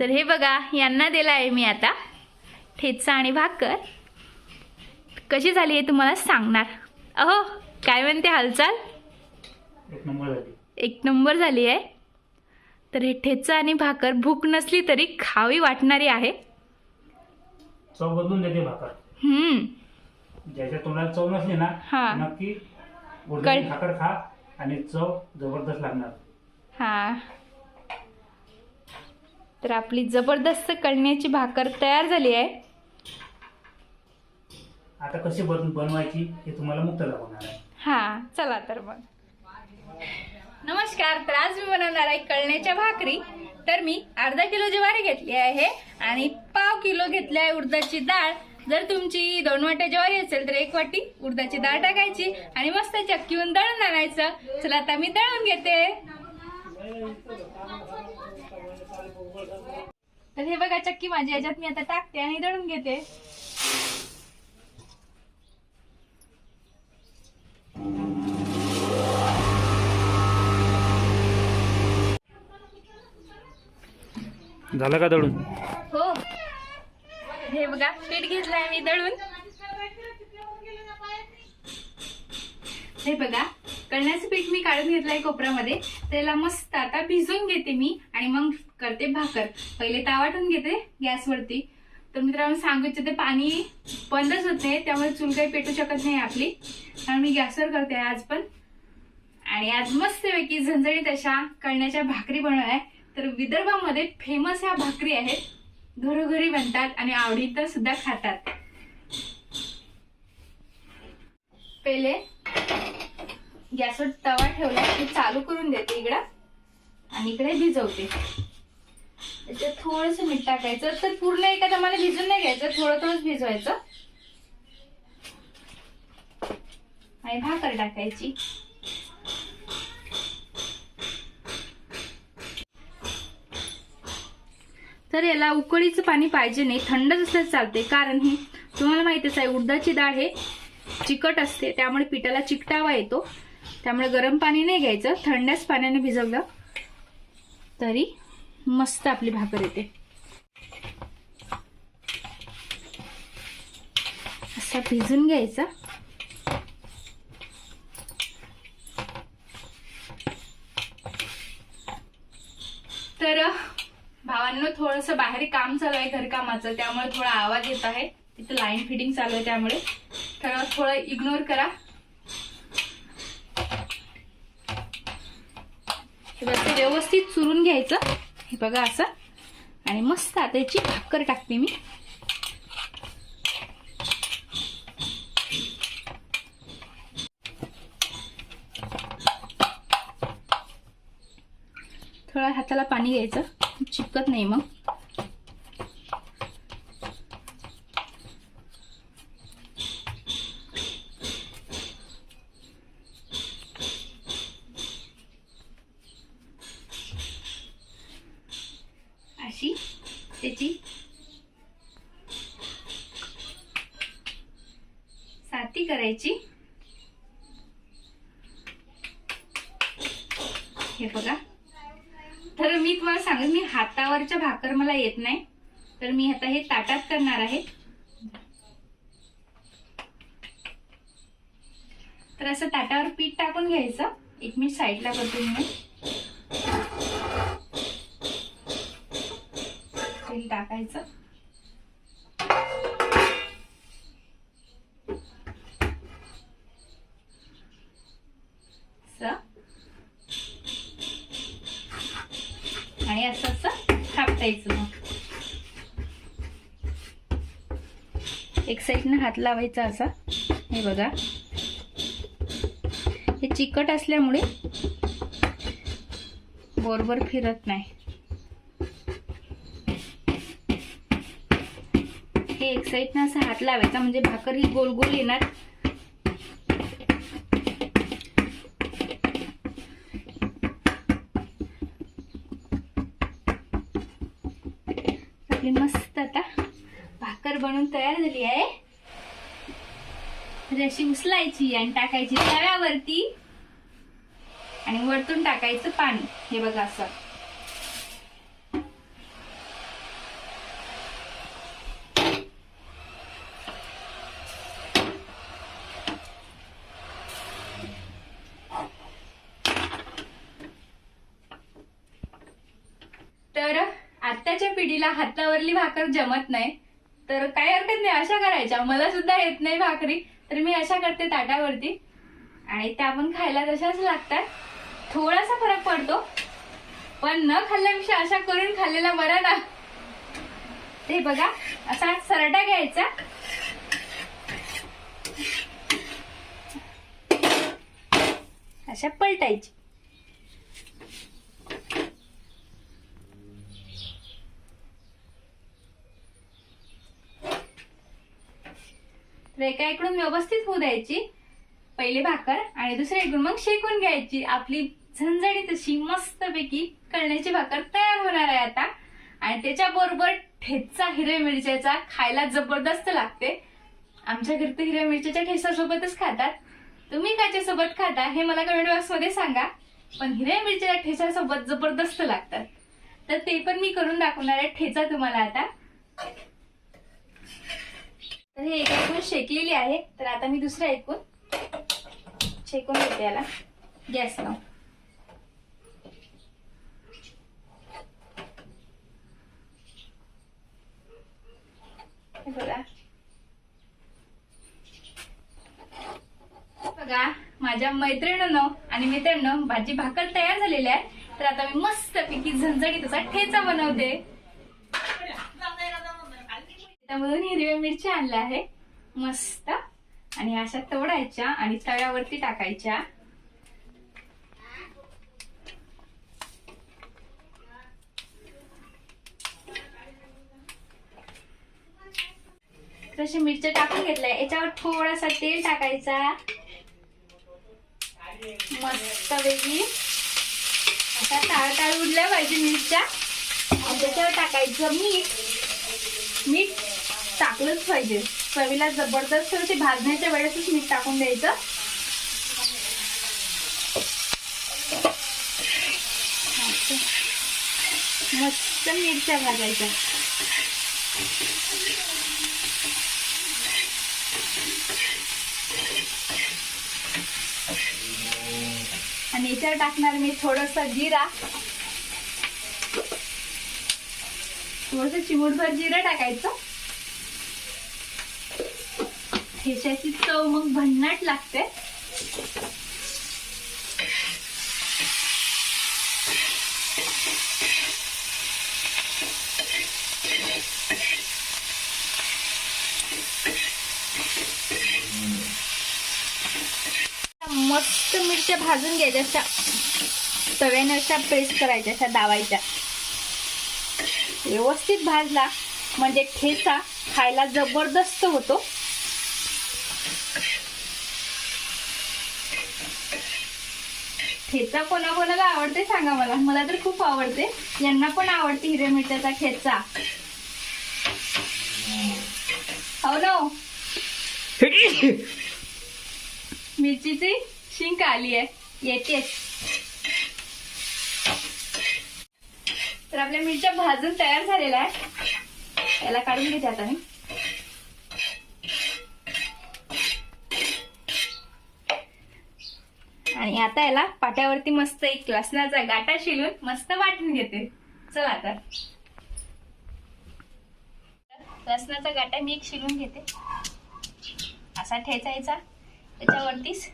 तर हे बघा यांना दिला आहे मी आता. ठेचा आणि भाकर कशी झाली आहे तुम्हाला सांगणार. अहो काय म्हणते हालचाल? एक नंबर झाली. एक नंबर झाली आहे. तर हे ठेचा आणि भाकर भूक नसली तरी खावी वाटणारी आहे. चव बदलून देते भाकर. हम्म. ज्याच्या तोंडात चव नसली ना हा. नक्की भाकर खा आणि चव जबरदस्त लागणार. हा. तर आपली जबरदस्त कळण्याची भाकर तयार झाली आहे. आता कशी बन बनवायची हे तुम्हाला मुक्त आहे. हा चला तर मग. नमस्कार तर आज मी बनवणार आहे कळण्याच्या भाकरी. तर मी अर्धा किलो ज्वारी घेतली आहे आणि पाव किलो घेतली आहे उडदाची डाळ. जर तुमची दोन वाट्या ज्वारी असेल तर एक वाटी उडदाची डाळ टाकायची आणि मस्त चक्कीहून दळून आणायचं. चला आता मी दळून घेते. तर हे बघा चक्की माझी याच्यात मी आता टाकते आणि दळून घेते. झालं का दळून? हो. हे बघा पीठ घेतलंय मी दळून. हे बघा कळण्याचं पीठ मी काढून घेतलंय कोपऱ्यामध्ये. त्याला मस्त आता भिजवून घेते मी आणि मग करते भाकर. पहिले तावाटून घेते गॅसवरती. तर मित्रांनो सांगू इच्छिते पाणी बंदच होत नाही त्यामुळे चूल काही पेटू शकत नाही आपली. कारण मी गॅसवर करते आज पण. आणि आज मस्तपैकी झणझणीत अशा कळण्याच्या भाकरी बनवल्या आहे तर विदर्भामध्ये फेमस ह्या भाकरी आहेत. घरोघरी बनतात आणि आवडीत सुद्धा खातात. पहिले गॅसवर तवा ठेवला की चालू करून देते इकडं. आणि इकडे भिजवते. त्याच्यात थोडस मीठ टाकायचं. तर पूर्ण एका दमाने भिजून नाही घ्यायचं थोडं थोडंच भिजवायचं. आणि भाकर टाकायची. तर याला उकळीचं पाणी पाहिजे नाही थंडच असल्यास चालते. कारण ही तुम्हाला माहितीच आहे उडदाची डाळ हे चिकट असते त्यामुळे पिठाला चिकटावा येतो. त्यामुळे गरम पाणी नाही घ्यायचं. थंडच पाण्याने भिजवलं तरी मस्त आपली भाकर येते. असा भिजून घ्यायचा. तर भावांनो थोडस बाहेर काम चालू आहे घरकामाचं त्यामुळे थोडा आवाज येत आहे. तिथं लाईन फिटिंग चालू आहे त्यामुळे. तर थोडं इग्नोर करा. हे बघा, ते व्यवस्थित चुरून घ्यायचं. हे बघा असं. आणि मस्त आता याची भाकर टाकते मी. थोडा हाताला पाणी घ्यायचं. चिपकत नाही मग अशी त्याची साती करायची हे बघा. तर मी तुम्हाला सांगेन मी हातावरच्या भाकर मला येत नाही. तर मी आता हे ताटात करणार आहे. तर असं ताटावर पीठ टाकून घ्यायचं. एक मिनिट साईडला करतो मी. तेल टाकायचं. साईडनं हात लावायचा असा. हे बघा. हे चिकट असल्यामुळे बरोबर फिरत नाही. हे एक साईडनं असा हात लावायचा म्हणजे भाकर ही गोल गोल येणार. आपली मस्त आता. भाकर बनवून तयार झाली आहे. म्हणजे अशी उचलायची आणि टाकायची तव्यावरती. आणि वरतून टाकायचं पाणी. हे बघा असं. तर आत्ताच्या पिढीला हातावरली भाकर जमत नाही. तर काही हरकत नाही अशा करायच्या. मला सुद्धा येत नाही भाकरी. तर मी अशा करते ताटावरती. आणि त्या पण खायला तशाच लागतात. थोडासा फरक पडतो. पण न खाल्ल्यापेक्षा अशा करून खाल्लेला बरा ना. ते बघा असा सरटा घ्यायचा. अशा पलटायची तर एका इकडून व्यवस्थित होऊ द्यायची. पहिले भाकर आणि दुसऱ्या इकडून मग शेकून घ्यायची. आपली झणझणीत अशी मस्तपैकी कळण्याची भाकर तयार होणार आहे आता. आणि त्याच्याबरोबर ठेचा हिरव्या मिरच्याचा खायला जबरदस्त लागते. आमच्या घरी तर हिरव्या मिरच्याच्या ठेसासोबतच खातात. तुम्ही काच्यासोबत खाता हे मला कमेंट बॉक्समध्ये सांगा. पण हिरव्या मिरच्याच्या ठेच्यासोबत जबरदस्त लागतात. तर ते पण मी करून दाखवणार आहे ठेचा तुम्हाला आता. तर हे एक ऐकून शेकलेली आहे. तर आता मी दुसरं ऐकून शेकून घेते याला. गॅस लावून बघा. बघा माझ्या मैत्रिणीनं आणि मित्रांनो भाजी भाकर तयार झालेली आहे. तर आता मी मस्त पैकी झणझणीत असा ठेचा बनवते. त्यामधून हिरव्या मिरच्या आणल्या आहे. मस्त. आणि अशा तोडायच्या आणि तव्यावरती टाकायच्या. तसे मिरच्या टाकून घेतल्या. याच्यावर थोडासा तेल टाकायचा. मस्त वेगळी असा टाळ टाळ उडल्या पाहिजे मिरच्या. आणि त्याच्यावर टाकायचं मीठ. मीठ टाकलंच पाहिजे. चवीला जबरदस्त ते भाजण्याच्या वेळेसच मीठ टाकून द्यायचं. मस्त मिरच्या भाजायच्या. आणि याच्यावर टाकणार मी थोडस जिरा. थोडस चिमूटभर जिरं टाकायचं. ठेच्याची चव मग भन्नाट लागते. मस्त मिरच्या भाजून घ्यायच्या. अशा तव्याने अशा प्रेस करायच्या अशा दावायच्या व्यवस्थित भाजला. म्हणजे ठेचा खायला जबरदस्त होतो. खेचा कोणाकोणाला आवडते सांगा मला. मला तर खूप आवडते. यांना पण आवडते हिरव्या मिरच्याचा खेचा. हो ना हो. मिरचीची शिंक आली आहे. येते तर आपल्या मिरच्या भाजून तयार झालेल्या आहे याला काढून घेते आता मी. आणि आता याला पाट्यावरती मस्त एक लसणाचा गाटा शिलून मस्त वाटून घेते. चला आता. लसणाचा गाटा मी एक शिलून घेते. असा ठेचायचा. त्याच्यावरतीच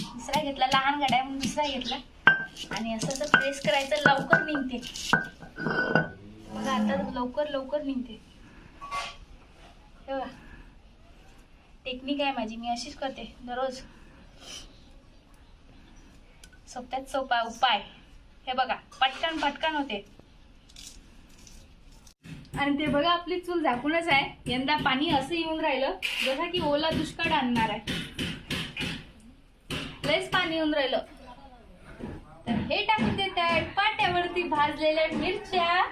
दुसरा घेतला लहान गाड्या म्हणून दुसरा घेतला. आणि असं असं प्रेस करायचं लवकर निघते. बघा आता लवकर लवकर निघते. टेक्निक आहे माझी मी अशीच करते दररोज. सोप्यात सोपा उपाय. हे बघा पटकन पटकन होते. आणि ते बघा आपली चूल झाकूनच आहे. यंदा पाणी असं येऊन राहिलं जसं की ओला दुष्काळ आणणार आहे. लयच पाणी येऊन राहिलं. तर हे टाकून देत आहे पाट्यावरती भाजलेल्या मिरच्या.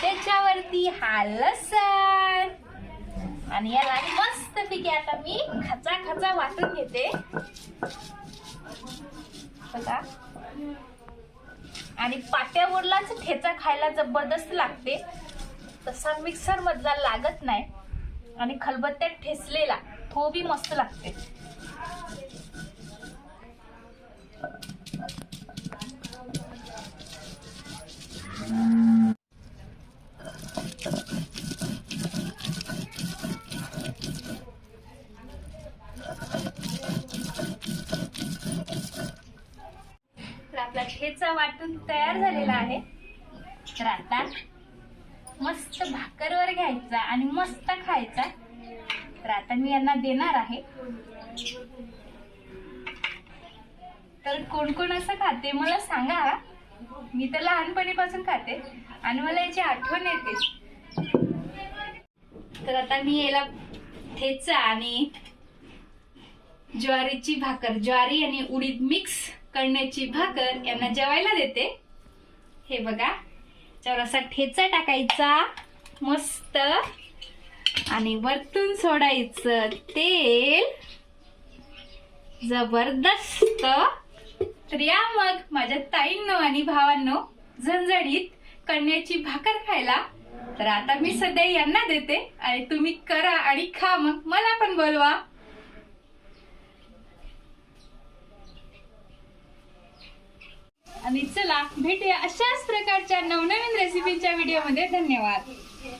त्याच्यावरती हा लसण. आणि याला मस्त पिके आता मी खचा खचा वाटून घेते. बघा. आणि पाट्यावरलाच ठेचा खायला जबरदस्त लागते. तसा मिक्सर मधला लागत नाही. आणि खलबत्त्यात ठेचलेला तो बी मस्त लागते. तयार झालेला आहे. तर आता मस्त भाकरवर घ्यायचा आणि मस्त खायचा. तर आता मी यांना देणार आहे. तर कोण कोण असं खाते मला सांगा. हा. मी तर लहानपणीपासून खाते आणि मला याची आठवण येते. तर आता मी याला ठेचा आणि ज्वारीची भाकर ज्वारी आणि उडीद मिक्स करण्याची भाकर यांना जेवायला देते. हे बघा त्यावर असा ठेचा टाकायचा मस्त. आणि वरतून सोडायचं तेल. जबरदस्त. तर या मग माझ्या ताईंनो आणि भावांनो झणझणीत कण्याची भाकर खायला. तर आता मी सध्या यांना देते आणि तुम्ही करा आणि खा मग. मला पण बोलवा. आणि चला भेटूया अशाच प्रकारच्या नवनवीन रेसिपीच्या व्हिडिओमध्ये धन्यवाद.